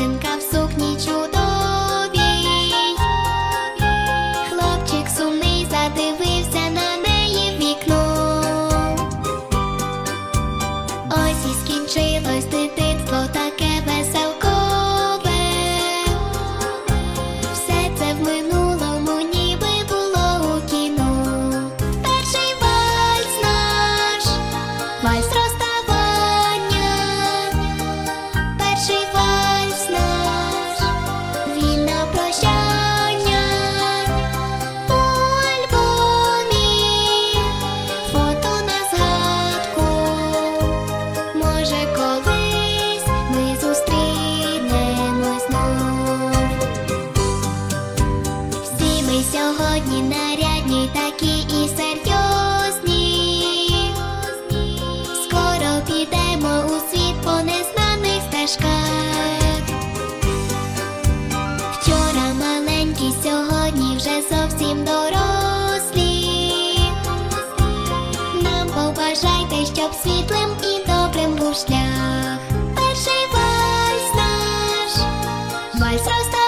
Дівчинка в сукні чудовій хлопчик сумний задивився на неї в вікно. Ось і скінчилось. колись ми зустрінемось знов Всі ми сьогодні нарядні, такі і серйозні. Скоро підемо у світ по незнаних стежках. шлях, перший вальс наш, вальс розташний.